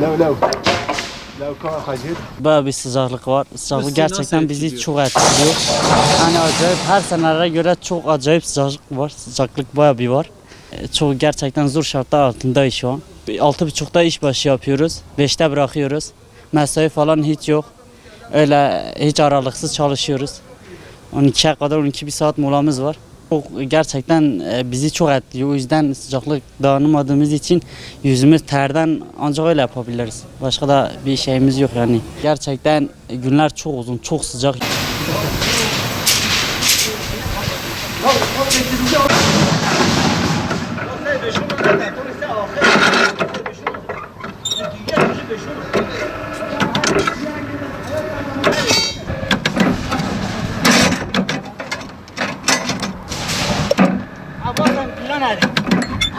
لا لا. Böyle bir sıcaklık var. Sıcaklık gerçekten bizi çok etkiliyor. Yani acayip her senelere göre çok acayip sıcaklık var. Sıcaklık bayağı bir var. E, çok gerçekten zor şartlar altındayız şu an. Altı buçukta iş başı yapıyoruz. Beşte bırakıyoruz. Mesai falan hiç yok. Öyle hiç aralıksız çalışıyoruz. 12'ye kadar 12 bir saat molamız var. Çok, gerçekten e, bizi çok etkiliyor. O yüzden sıcaklık dayanımadığımız için yüzümüz terden ancak öyle yapabiliriz. Başka da bir şeyimiz yok yani. Gerçekten günler çok uzun, çok sıcak.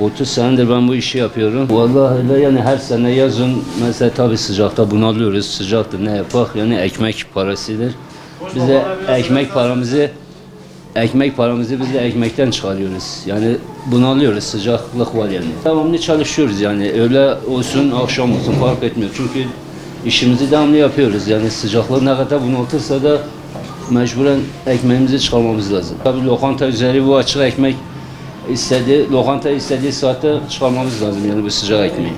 30 senedir ben bu işi yapıyorum. Vallahi öyle yani her sene yazın mesela tabii sıcakta bunalıyoruz. Sıcaktır ne yapak yani ekmek parasıdır. Biz de ekmek paramızı ekmek paramızı biz de ekmekten çıkarıyoruz. Yani bunalıyoruz sıcaklık var yani. Devamlı çalışıyoruz yani öğle olsun akşam olsun fark etmiyor. Çünkü işimizi devamlı yapıyoruz. Yani sıcaklık ne kadar bunaltırsa da mecburen ekmeğimizi çıkarmamız lazım. Tabii lokanta üzeri bu açık ekmek istediği, lokanta istediği saatte çıkarmamız lazım yani bu sıcak ekmeği.